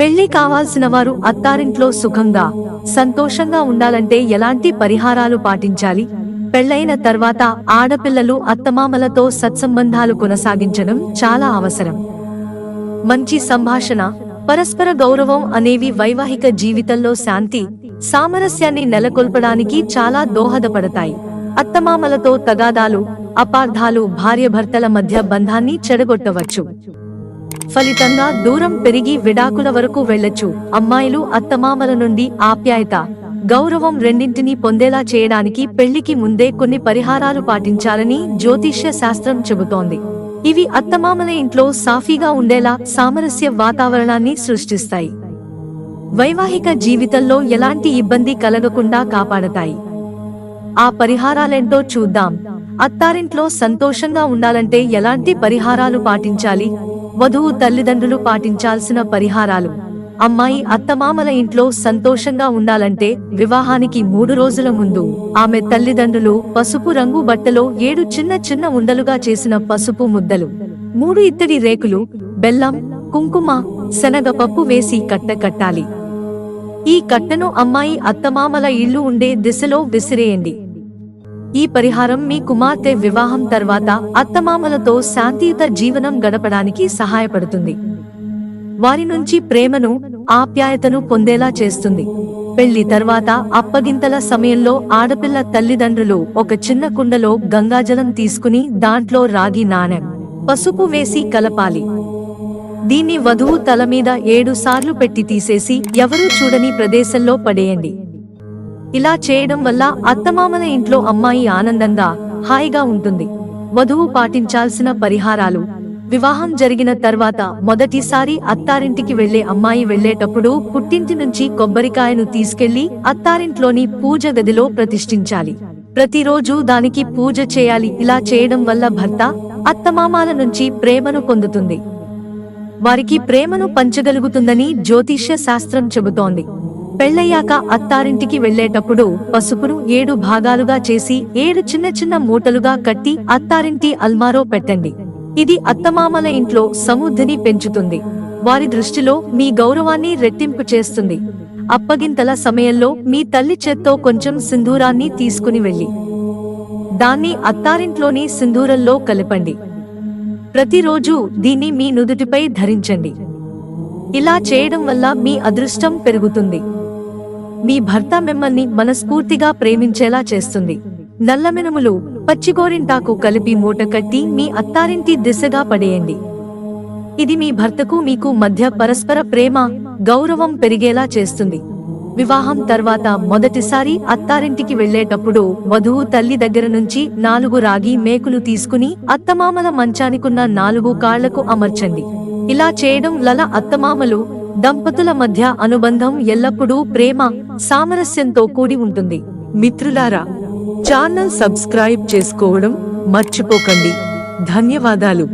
పెళ్ళి కావాల్సిన వారు అత్తారింట్లో సుఖంగా సంతోషంగా ఉండాలంటే ఎలాంటి పరిహారాలు పాటించాలి? పెళ్ళైన తర్వాత ఆడపిల్లలు అత్తమామలతో సత్సంబంధాలు కొనసాగించడం చాలా అవసరం. మంచి సంభాషణ పరస్పర గౌరవం అనేవి వైవాహిక జీవితంలో శాంతి సామరస్యాన్ని నెలకొల్పడానికి చాలా దోహదపడతాయి. అత్తమామలతో తగాదాలు అపార్థాలు భార్యభర్తల మధ్య బంధాన్ని చెడగొట్టవచ్చు. ఫలితంగా దూరం పెరిగి విడాకుల వరకు వెళ్ళొచ్చు. అమ్మాయిలు అత్తమామల నుండి ఆప్యాయత గౌరవం రెండింటినీ పొందేలా చేయడానికి పెళ్ళికి ముందే కొన్ని పరిహారాలు పాటించాలని జ్యోతిష్య శాస్త్రం చెబుతోంది. ఇవి అత్తమామల ఇంట్లో సాఫీగా ఉండేలా సామరస్య వాతావరణాన్ని సృష్టిస్తాయి. వైవాహిక జీవితంలో ఎలాంటి ఇబ్బంది కలగకుండా కాపాడతాయి. ఆ పరిహారాలేంటో చూద్దాం. అత్తారింట్లో సంతోషంగా ఉండాలంటే ఎలాంటి పరిహారాలు పాటించాలి? వధువు తల్లిదండ్రులు పాటించాల్సిన పరిహారాలు. అమ్మాయి అత్తమామల ఇంట్లో సంతోషంగా ఉండాలంటే వివాహానికి మూడు రోజుల ముందు ఆమె తల్లిదండ్రులు పసుపు రంగు బట్టలో ఏడు చిన్న చిన్న ఉండలుగా చేసిన పసుపు ముద్దలు మూడు ఇత్తడి రేకులు బెల్లం కుంకుమ శనగపప్పు వేసి కట్ట కట్టాలి. ఈ కట్టను అమ్మాయి అత్తమామల ఇల్లు ఉండే దిశలో విసిరేయండి. ఈ పరిహారం మీ కుమార్తె వివాహం తర్వాత అత్తమామలతో శాంతియుత జీవనం గడపడానికి సహాయపడుతుంది. వారి నుంచి ప్రేమను ఆప్యాయతను పొందేలా చేస్తుంది. పెళ్ళి తర్వాత అప్పగింతల సమయంలో ఆడపిల్ల తల్లిదండ్రులు ఒక చిన్న కుండలో గంగాజలం తీసుకుని దాంట్లో రాగి నాణెం పసుపు వేసి కలపాలి. దీన్ని వధువు తల మీద ఏడు సార్లు పెట్టి తీసేసి ఎవరూ చూడని ప్రదేశంలో పడేయండి. ఇలా చేయడం వల్ల అత్తమామల ఇంట్లో అమ్మాయి ఆనందంగా హాయిగా ఉంటుంది. వధువు పాటించాల్సిన పరిహారాలు. వివాహం జరిగిన తర్వాత మొదటిసారి అత్తారింటికి వెళ్ళే అమ్మాయి వెళ్ళేటప్పుడు పుట్టింటి నుంచి కొబ్బరికాయను తీసుకెళ్ళి అత్తారింట్లోని పూజ గదిలో ప్రతిష్ఠించాలి. ప్రతిరోజు దానికి పూజ చేయాలి. ఇలా చేయడం వల్ల భర్త అత్తమామాల నుంచి ప్రేమను పొందుతుంది. వారికి ప్రేమను పంచగలుగుతుందని జ్యోతిష్య శాస్త్రం చెబుతోంది. పెళ్ళయ్యాక అత్తారింటికి వెళ్ళేటప్పుడు పసుపును ఏడు భాగాలుగా చేసి ఏడు చిన్న చిన్న మూటలుగా కట్టి అత్తారింటి అల్మారో పెట్టండి. ఇది అత్తమామల ఇంట్లో సముద్ధిని పెంచుతుంది. వారి దృష్టిలో మీ గౌరవాన్ని రెట్టింపు చేస్తుంది. అప్పగింతల సమయంలో మీ తల్లి చేత్తో కొంచెం సింధూరాన్ని తీసుకుని వెళ్ళి దాన్ని అత్తారింట్లోని సింధూరంలో కలపండి. ప్రతిరోజు దీన్ని మీ నుదుటిపై ధరించండి. ఇలా చేయడం వల్ల మీ అదృష్టం పెరుగుతుంది. మీ భర్త మిమ్మల్ని మనస్ఫూర్తిగా ప్రేమించేలా చేస్తుంది. నల్లమినుములు పచ్చిగోరింటాకు కలిపి మూట కట్టి మీ అత్తారింటి దిశగా పడేయండి. ఇది మీ భర్తకు మీకు మధ్య పరస్పర ప్రేమ గౌరవం పెరిగేలా చేస్తుంది. వివాహం తర్వాత మొదటిసారి అత్తారింటికి వెళ్ళేటప్పుడు వధువు తల్లి దగ్గర నుంచి నాలుగు రాగి మేకులు తీసుకుని అత్తమామల మంచానికున్న నాలుగు కాళ్ళకు అమర్చండి. ఇలా చేయడం లల అత్తమామలు దంపతుల మధ్య అనుబంధం ఎల్లప్పుడూ ప్రేమ సామరస్యంతో కూడి ఉంటుంది. మిత్రులారా ఛానల్ సబ్స్క్రైబ్ చేసుకోవడం మర్చిపోకండి. ధన్యవాదాలు.